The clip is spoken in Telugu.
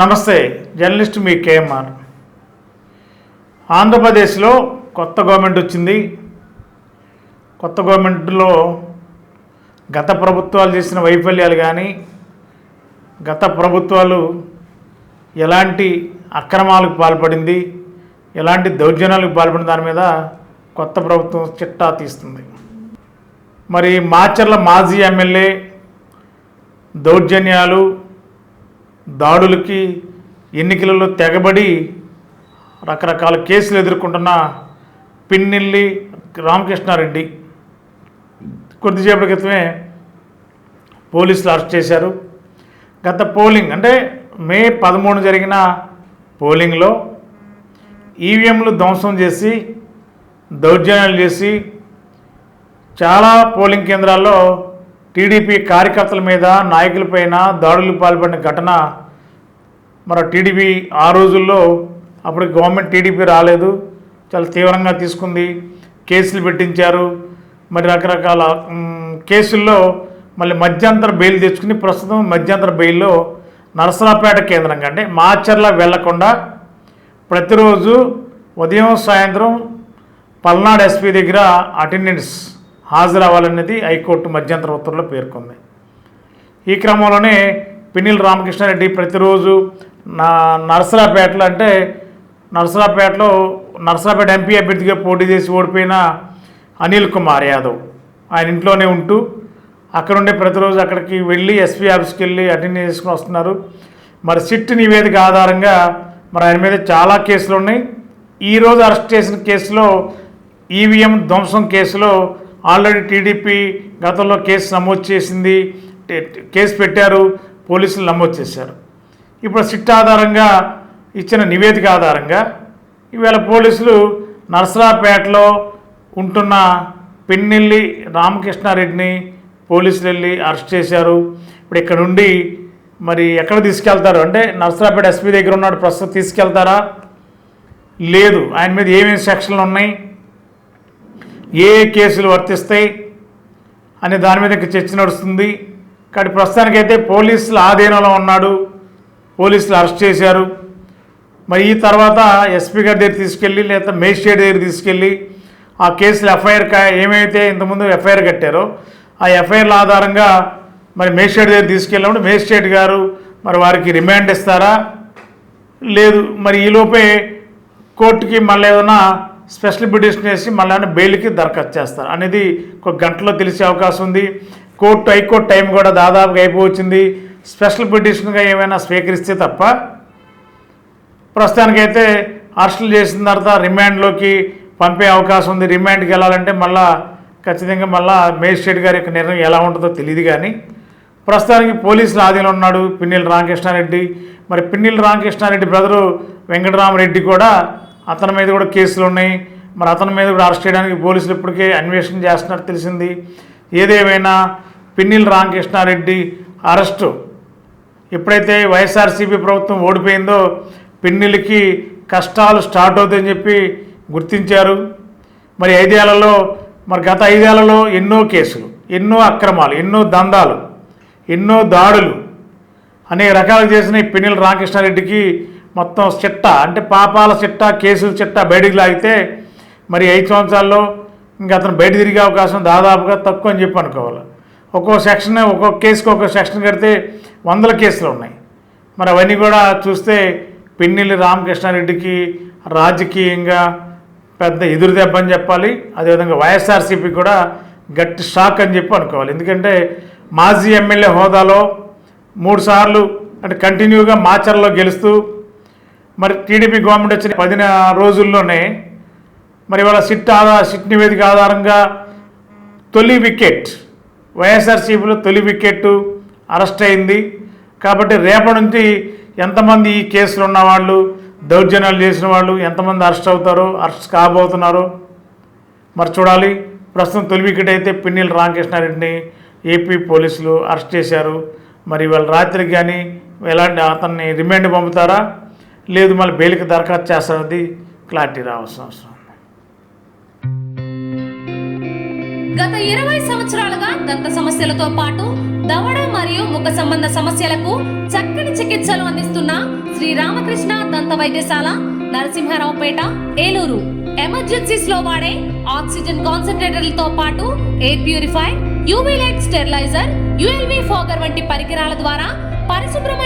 నమస్తే జర్నలిస్ట్ మీ కేఎంఆర్. ఆంధ్రప్రదేశ్లో కొత్త గవర్నమెంట్ వచ్చింది. కొత్త గవర్నమెంట్లో గత ప్రభుత్వాలు చేసిన వైఫల్యాలు కానీ గత ప్రభుత్వాలు ఎలాంటి అక్రమాలకు పాల్పడింది ఎలాంటి దౌర్జన్యాలకు పాల్పడిన దాని మీద కొత్త ప్రభుత్వం చిట్టా తీస్తుంది. మరి మాచర్ల మాజీ ఎమ్మెల్యే దౌర్జన్యాలు దాడులకి ఎన్నికలలో తెగబడి రకరకాల కేసులు ఎదుర్కొంటున్న పిన్నెల్లి రామకృష్ణారెడ్డి. కొద్దిసేపటి క్రితమే పోలీసులు అరెస్ట్ చేశారు. గత పోలింగ్ అంటే మే పదమూడు జరిగిన పోలింగ్లో ఈవీఎంలు ధ్వంసం చేసి దౌర్జన్యాలు చేసి చాలా పోలింగ్ కేంద్రాల్లో టీడీపీ కార్యకర్తల మీద నాయకులపైన దాడులు పాల్పడిన ఘటన మరి టీడీపీ ఆ రోజుల్లో అప్పుడు గవర్నమెంట్ టీడీపీ రాలేదు. చాలా తీవ్రంగా తీసుకుంది. కేసులు పెట్టించారు. మరి రకరకాల కేసుల్లో మళ్ళీ మధ్యంతర బెయిల్ తెచ్చుకుని ప్రస్తుతం మధ్యంతర బెయిల్లో నరసరాపేట కేంద్రంగా అంటే మాచర్ల వెళ్ళకుండా ప్రతిరోజు ఉదయం సాయంత్రం పల్నాడు ఎస్పీ దగ్గర అటెండెన్స్ హాజరవ్వాలనేది హైకోర్టు మధ్యంతర ఉత్తర్వులో పేర్కొంది. ఈ క్రమంలోనే పినిల్ రామకృష్ణారెడ్డి ప్రతిరోజు నా నరసరాపేటలో అంటే నరసరాపేటలో నరసరాపేట ఎంపీ అభ్యర్థిగా పోటీ చేసి ఓడిపోయిన అనిల్ కుమార్ యాదవ్. ఆయన ఇంట్లోనే ఉంటూ అక్కడ ఉండే ప్రతిరోజు అక్కడికి వెళ్ళి ఎస్పీ ఆఫీస్కి వెళ్ళి అటెండ్ చేసుకుని వస్తున్నారు. మరి సిట్ నివేదిక ఆధారంగా మరి ఆయన మీద చాలా కేసులు ఉన్నాయి. ఈరోజు అరెస్ట్ చేసిన కేసులో ఈవీఎం ధ్వంసం కేసులో ఆల్రెడీ టీడీపీ గతంలో కేసు నమోదు చేసింది కేసు పెట్టారు పోలీసులు నమోదు చేశారు. ఇప్పుడు సిట్ ఆధారంగా ఇచ్చిన నివేదిక ఆధారంగా ఈవేళ పోలీసులు నరసరాపేటలో ఉంటున్న పిన్నెల్లి రామకృష్ణారెడ్డిని పోలీసులు వెళ్ళి అరెస్ట్ చేశారు. ఇప్పుడు ఇక్కడ నుండి మరి ఎక్కడ తీసుకెళ్తారు? అంటే నరసరాపేట ఎస్పీ దగ్గర ఉన్నాడు ప్రస్తుతం తీసుకెళ్తారా? లేదు. ఆయన మీద ఏమేమి సెక్షన్లు ఉన్నాయి? ఏ కేసులు వర్తిస్తాయి అనే దాని మీద చర్చ నడుస్తుంది. కానీ ప్రస్తుతానికైతే పోలీసుల ఆధీనంలో ఉన్నాడు. పోలీసులు అరెస్ట్ చేశారు. మరి ఈ తర్వాత ఎస్పీ గారి దగ్గర తీసుకెళ్ళి లేదా మేజిస్ట్రేట్ దగ్గర తీసుకెళ్ళి ఆ కేసులు ఎఫ్ఐఆర్ కా ఏమైతే ఇంతకుముందు ఎఫ్ఐఆర్ కట్టారో ఆ ఎఫ్ఐఆర్ల ఆధారంగా మరి మేజిస్ట్రేట్ దగ్గర తీసుకెళ్ళినప్పుడు మేజిస్ట్రేట్ గారు మరి వారికి రిమాండ్ ఇస్తారా? లేదు. మరి ఈలోపే కోర్టుకి మళ్ళీ ఏదైనా స్పెషల్ పిటిషన్ వేసి మళ్ళీ బెయిల్కి దరఖాస్తు చేస్తారు. అనేది ఒక గంటలో తెలిసే అవకాశం ఉంది. కోర్టు హైకోర్టు టైం కూడా దాదాపుగా అయిపోవచ్చింది. స్పెషల్ పిటిషన్గా ఏమైనా స్వీకరిస్తే తప్ప ప్రస్తుతానికైతే అరెస్టులు చేసిన తర్వాత రిమాండ్లోకి పంపే అవకాశం ఉంది. రిమాండ్కి వెళ్ళాలంటే మళ్ళా ఖచ్చితంగా మళ్ళా మేజిస్ట్రేట్ గారి యొక్క నిర్ణయం ఎలా ఉంటుందో తెలియదు కానీ ప్రస్తుతానికి పోలీసుల ఆధీనంలో ఉన్నాడు పిన్నెల రామకృష్ణారెడ్డి. మరి పిన్నెల రామకృష్ణారెడ్డి బ్రదరు వెంకటరామరెడ్డి కూడా అతని మీద కూడా కేసులు ఉన్నాయి మరి అతని మీద కూడా అరెస్ట్ చేయడానికి పోలీసులు ఇప్పటికే అన్వేషణ చేస్తున్నట్టు తెలిసింది. ఏదేమైనా పిన్నెల రామకృష్ణారెడ్డి అరెస్టు ఎప్పుడైతే వైఎస్ఆర్సీపీ ప్రభుత్వం ఓడిపోయిందో పిన్నిలకి కష్టాలు స్టార్ట్ అవుతాయని చెప్పి గుర్తించారు. మరి ఐదేళ్ళలో మరి గత ఐదేళ్ళలో ఎన్నో కేసులు ఎన్నో అక్రమాలు ఎన్నో దందాలు ఎన్నో దాడులు అనేక రకాలు చేసిన పిన్నెల రామకృష్ణారెడ్డికి. మొత్తం చిట్ట అంటే పాపాల చిట్ట కేసుల చిట్ట బయటికి లాగితే మరి ఐదు సంవత్సరాల్లో ఇంకా అతను బయట తిరిగే అవకాశం దాదాపుగా తక్కువ అని చెప్పి అనుకోవాలి. ఒక్కో సెక్షన్ ఒక్కొక్క కేసుకి ఒక్కొక్క సెక్షన్ కడితే వందల కేసులు ఉన్నాయి. మరి అవన్నీ కూడా చూస్తే పిన్నెల్లి రామకృష్ణారెడ్డికి రాజకీయంగా పెద్ద ఎదురు దెబ్బ అని చెప్పాలి. అదేవిధంగా వైఎస్ఆర్సీపీ కూడా గట్టి షాక్ అని చెప్పి అనుకోవాలి. ఎందుకంటే మాజీ ఎమ్మెల్యే హోదాలో మూడుసార్లు అంటే కంటిన్యూగా మాచర్లో గెలుస్తూ మరి టీడీపీ గవర్నమెంట్ వచ్చిన పది రోజుల్లోనే మరి ఇవాళ సిట్ ఆధార సిట్ నివేదిక ఆధారంగా తొలి వికెట్ వైఎస్ఆర్సీపీలో తొలి వికెట్ అరెస్ట్ అయింది. కాబట్టి రేపటి నుంచి ఎంతమంది ఈ కేసులో ఉన్నవాళ్ళు దౌర్జన్యాలు చేసిన వాళ్ళు ఎంతమంది అరెస్ట్ అవుతారో అరెస్ట్ కాబోతున్నారో మరి చూడాలి. ప్రస్తుతం తొలి వికెట్ అయితే పిన్నెల రామకృష్ణారెడ్డిని ఏపీ పోలీసులు అరెస్ట్ చేశారు. మరి వాళ్ళ రాత్రికి కానీ ఎలాంటి అతన్ని రిమాండ్ పంపుతారా? లేదు మళ్ళీ బెయిల్కి దరఖాస్తు చేస్తారది క్లారిటీ రావాల్సిన అవసరం గత ఇరవై సంవత్సరాలుగా దంత సమస్యలతో పాటు దవడ మరియు ముఖ సంబంధ సమస్యలకు చక్కని చికిత్సలు అందిస్తున్న శ్రీ రామకృష్ణ దంత వైద్యశాల నరసింహారావుపేట ఏలూరు. ఎమర్జెన్సీస్లో వాడే ఆక్సిజన్ కాన్సన్ట్రేటర్లతో పాటు air purify UV light steriliser ULV fogger వంటి పరికరాల ద్వారా పరిశుభ్రమైన